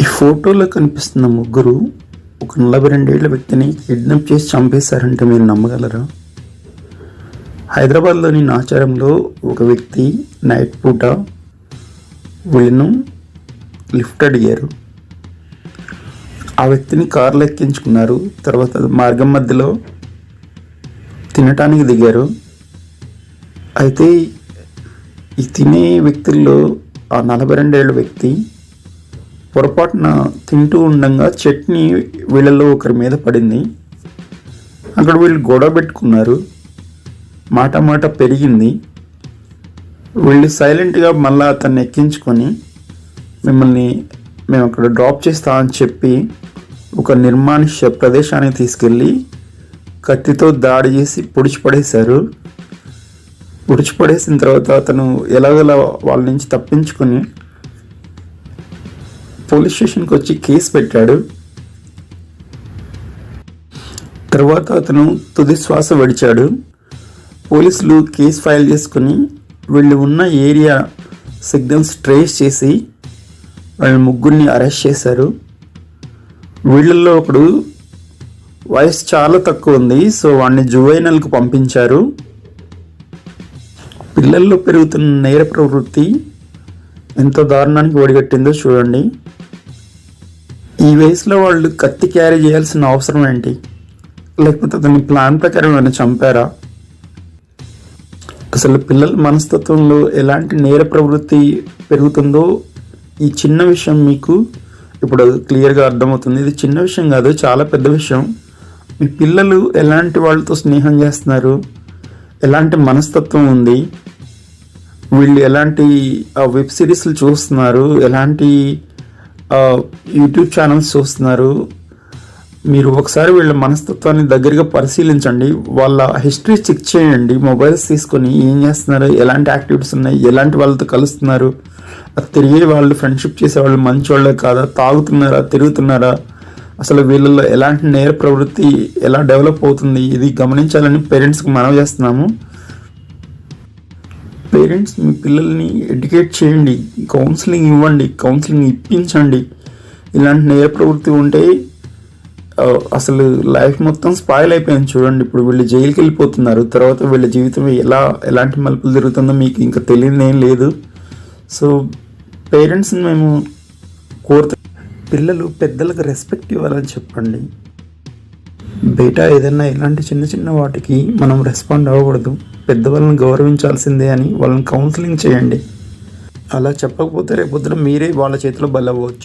ఈ ఫోటోలో కనిపిస్తున్న ముగ్గురు ఒక నలభై రెండేళ్ళ వ్యక్తిని కిడ్నాప్ చేసి చంపేశారంటే మీరు నమ్మగలరా? హైదరాబాద్లోని నాచారంలో ఒక వ్యక్తి నైట్ పూట వీళ్ళను లిఫ్ట్ అడిగారు. ఆ వ్యక్తిని కారులో ఎక్కించుకున్నారు. తర్వాత మార్గం మధ్యలో తినటానికి దిగారు. అయితే ఈ తినే వ్యక్తుల్లో ఆ నలభై రెండేళ్ళ వ్యక్తి పొరపాటున తింటూ ఉండగా చట్నీ వీళ్ళలో ఒకరి మీద పడింది. అక్కడ వీళ్ళు గొడవ పెట్టుకున్నారు. మాట మాట పెరిగింది. వీళ్ళు సైలెంట్గా మళ్ళీ అతన్ని ఎక్కించుకొని మిమ్మల్ని మేము అక్కడ డ్రాప్ చేస్తామని చెప్పి ఒక నిర్మానుష్య ప్రదేశానికి తీసుకెళ్ళి కత్తితో దాడి చేసి పొడిచిపడేశారు పొడిచిపడేసిన తర్వాత అతను ఎలాగోలా వాళ్ళ నుంచి తప్పించుకొని పోలీస్ స్టేషన్కి వచ్చి కేసు పెట్టాడు. తర్వాత అతను తుది శ్వాస విడిచాడు. పోలీసులు కేసు ఫైల్ చేసుకుని వీళ్ళు ఉన్న ఏరియా సిగ్నల్స్ ట్రేస్ చేసి వాళ్ళ ముగ్గురిని అరెస్ట్ చేశారు. వీళ్ళల్లో ఒకడు వయసు చాలా తక్కువ ఉంది సో వాడిని జువైనల్కి పంపించారు. పిల్లల్లో పెరుగుతున్న నేర ప్రవృత్తి ఎంత దారుణానికి ఒడిగట్టిందో చూడండి. ఈ వయసులో వాళ్ళు కత్తి క్యారీ చేయాల్సిన అవసరం ఏంటి? లేకపోతే అతని ప్లాన్ ప్రకారం ఏమైనా చంపారా? అసలు పిల్లల మనస్తత్వంలో ఎలాంటి నేర ప్రవృత్తి పెరుగుతుందో ఈ చిన్న విషయం మీకు ఇప్పుడు క్లియర్గా అర్థమవుతుంది. ఇది చిన్న విషయం కాదు చాలా పెద్ద విషయం. మీ పిల్లలు ఎలాంటి వాళ్ళతో స్నేహం చేస్తున్నారు? ఎలాంటి మనస్తత్వం ఉంది? వీళ్ళు ఎలాంటి వెబ్ సిరీస్లు చూస్తున్నారు ఎలాంటి యూట్యూబ్ ఛానల్స్ చూస్తున్నారు మీరు ఒకసారి వీళ్ళ మనస్తత్వాన్ని దగ్గరగా పరిశీలించండి వాళ్ళ హిస్టరీ చెక్ చేయండి మొబైల్స్ తీసుకొని ఏం చేస్తున్నారు ఎలాంటి యాక్టివిటీస్ ఉన్నాయి ఎలాంటి వాళ్ళతో కలుస్తున్నారు తిరిగే వాళ్ళు ఫ్రెండ్షిప్ చేసే వాళ్ళు కాదా తాగుతున్నారా తిరుగుతున్నారా అసలు వీళ్ళలో ఎలాంటి నేర ప్రవృత్తి ఎలా డెవలప్ అవుతుంది ఇది గమనించాలని పేరెంట్స్కి మనవి చేస్తున్నాము. పేరెంట్స్ మీ పిల్లల్ని ఎడ్యుకేట్ చేయండి కౌన్సిలింగ్ ఇవ్వండి కౌన్సిలింగ్ ఇప్పించండి. ఇలాంటి నేర ప్రవృత్తి ఉంటే అసలు లైఫ్ మొత్తం స్పాయిల్ అయిపోయింది చూడండి. ఇప్పుడు వీళ్ళు జైలుకి వెళ్ళిపోతున్నారు. తర్వాత వీళ్ళ జీవితం ఎలా ఎలాంటి మలుపులు జరుగుతుందో మీకు ఇంకా తెలియదు ఏం లేదు. సో పేరెంట్స్ని మేము కోరుతు పిల్లలు పెద్దలకు రెస్పెక్ట్ ఇవ్వాలని చెప్పండి. బయట ఏదైనా ఇలాంటి చిన్న చిన్న వాటికి మనం రెస్పాండ్ అవ్వకూడదు. పెద్దవాళ్ళని గౌరవించాల్సిందే అని వాళ్ళని కౌన్సిలింగ్ చేయండి. అలా చెప్పకపోతే రేపొద్దున మీరే వాళ్ళ చేతిలో బలవ్వచ్చు